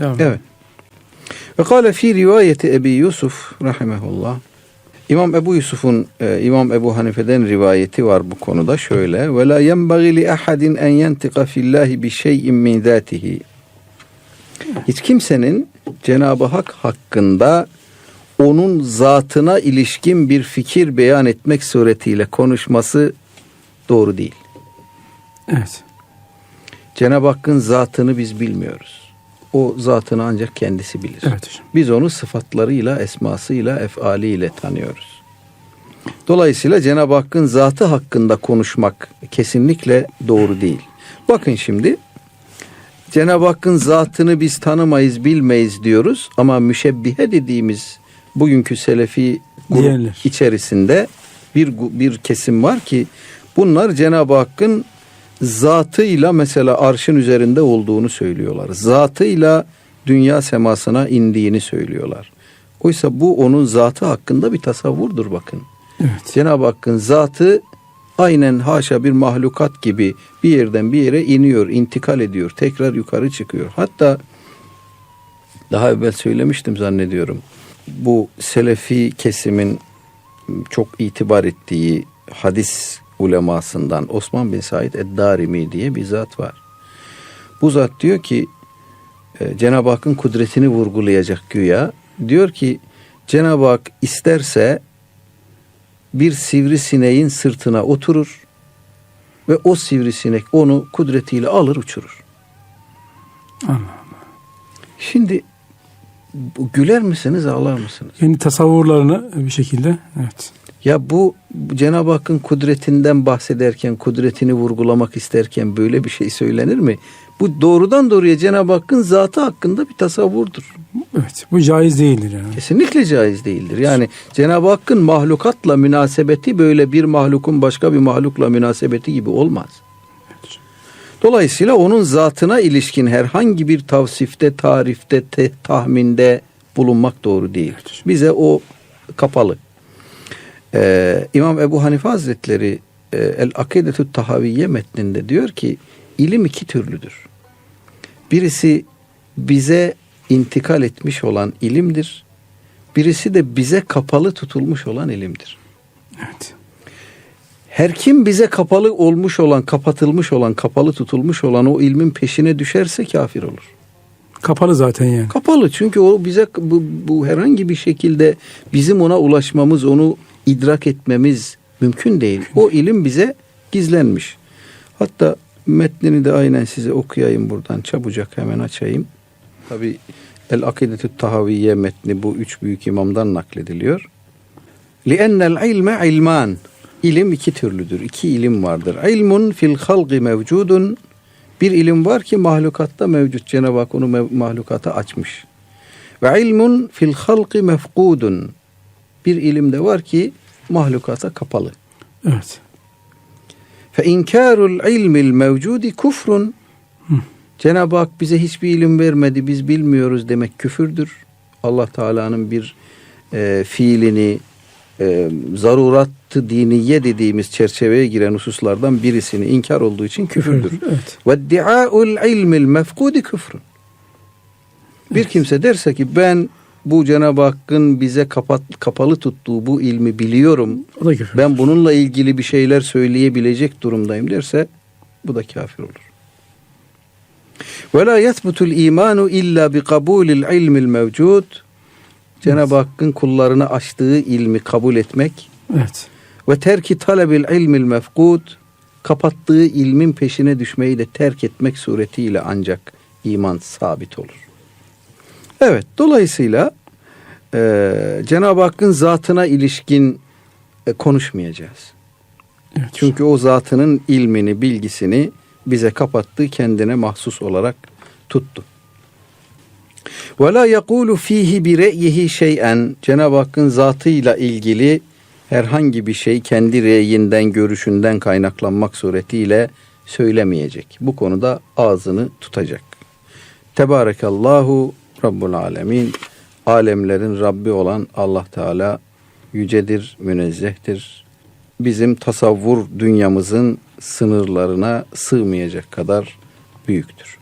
Devam. Evet. Ve kâle fi rivayeti Ebi Yusuf rahimehullah. İmam Ebu Yusuf'un e, İmam Ebu Hanife'den rivayeti var bu konuda şöyle. Ve la yenbaghi li ahadin en yentika fillahi bi şey'in min zatihi. Hiç kimsenin Cenab-ı Hak hakkında onun zatına ilişkin bir fikir beyan etmek suretiyle konuşması doğru değil. Evet. Cenab-ı Hakk'ın zatını biz bilmiyoruz. O zatını ancak kendisi bilir. Evet hocam. Biz onu sıfatlarıyla, esmasıyla, efaliyle tanıyoruz. Dolayısıyla Cenab-ı Hakk'ın zatı hakkında konuşmak kesinlikle doğru değil. Bakın şimdi Cenab-ı Hakk'ın zatını biz tanımayız, bilmeyiz diyoruz ama müşebbihe dediğimiz bugünkü selefi grup Diğerler. içerisinde bir bir kesim var ki bunlar Cenab-ı Hakk'ın zatıyla mesela arşın üzerinde olduğunu söylüyorlar. Zatıyla dünya semasına indiğini söylüyorlar. Oysa bu onun zatı hakkında bir tasavvurdur bakın. Evet. Cenab-ı Hakk'ın zatı aynen haşa bir mahlukat gibi bir yerden bir yere iniyor, intikal ediyor, tekrar yukarı çıkıyor. Hatta daha evvel söylemiştim zannediyorum. Bu selefi kesimin çok itibar ettiği hadis ulemasından Osman bin Said Eddarimi diye bir zat var. Bu zat diyor ki e, Cenab-ı Hakk'ın kudretini vurgulayacak güya. Diyor ki Cenab-ı Hak isterse bir sivrisineğin sırtına oturur ve o sivrisinek onu kudretiyle alır uçurur. Allah. Şimdi bu güler misiniz ağlar mısınız? Kendi tasavvurlarını bir şekilde evet. Ya bu Cenab-ı Hakk'ın kudretinden bahsederken, kudretini vurgulamak isterken böyle bir şey söylenir mi? Bu doğrudan doğruya Cenab-ı Hakk'ın zatı hakkında bir tasavvurdur. Evet. Bu caiz değildir yani. Kesinlikle caiz değildir. Yani Cenab-ı Hakk'ın mahlukatla münasebeti böyle bir mahlukun başka bir mahlukla münasebeti gibi olmaz. Dolayısıyla onun zatına ilişkin herhangi bir tavsifte, tarifte, te- tahminde bulunmak doğru değil. Bize o kapalı. Ee, İmam Ebu Hanife Hazretleri e, El Akidetü Tahaviyye metninde diyor ki ilim iki türlüdür. Birisi bize intikal etmiş olan ilimdir. Birisi de bize kapalı tutulmuş olan ilimdir. Evet. Her kim bize kapalı olmuş olan, kapatılmış olan, kapalı tutulmuş olan o ilmin peşine düşerse kafir olur. Kapalı zaten yani. Kapalı çünkü o bize bu, bu herhangi bir şekilde bizim ona ulaşmamız, onu idrak etmemiz mümkün değil. O ilim bize gizlenmiş. Hatta metnini de aynen size okuyayım buradan çabucak hemen açayım. Tabi El Akidetü Tahaviye metni bu üç büyük imamdan naklediliyor. Li'ennel ilme ilman. İlim iki türlüdür. İki ilim vardır. İlmun fil halgi mevcudun. Bir ilim var ki mahlukatta mevcut. Cenab-ı Hak onu mahlukata açmış. Ve ilmun fil halki mefkudun. Bir ilim de var ki mahlukata kapalı. Evet. Fe inkarul ilmil mevcudi kufrun. Cenab-ı Hak bize hiçbir ilim vermedi, biz bilmiyoruz demek küfürdür. Allah Teala'nın bir e, fiilini e, zarurat-ı diniye dediğimiz çerçeveye giren hususlardan birisini inkar olduğu için küfürdür. Ve di'aul ilmil mefkudi küfrün. Bir kimse derse ki ben bu Cenab-ı Hakk'ın bize kapat, kapalı tuttuğu bu ilmi biliyorum. O da küfür. Ben bununla ilgili bir şeyler söyleyebilecek durumdayım derse bu da kafir olur. Ve la yethbutul imanu illa bi kabulil ilmil mevcud. Cenab-ı Hakk'ın kullarına açtığı ilmi kabul etmek Evet. ve terki talebil ilmil mefkud kapattığı ilmin peşine düşmeyi de terk etmek suretiyle ancak iman sabit olur. Evet dolayısıyla e, Cenab-ı Hakk'ın zatına ilişkin e, konuşmayacağız. Evet. Çünkü o zatının ilmini, bilgisini bize kapattı, kendine mahsus olarak tuttu. Ve la yekulu fihi bi re'yihi şey'en. Cenab-ı Hakk'ın zatıyla ilgili herhangi bir şey kendi reyinden, görüşünden kaynaklanmak suretiyle söylemeyecek. Bu konuda ağzını tutacak. Tebarekallahu Rabbul Alemin. Alemlerin Rabbi olan Allah Teala yücedir, münezzehtir. Bizim tasavvur dünyamızın sınırlarına sığmayacak kadar büyüktür.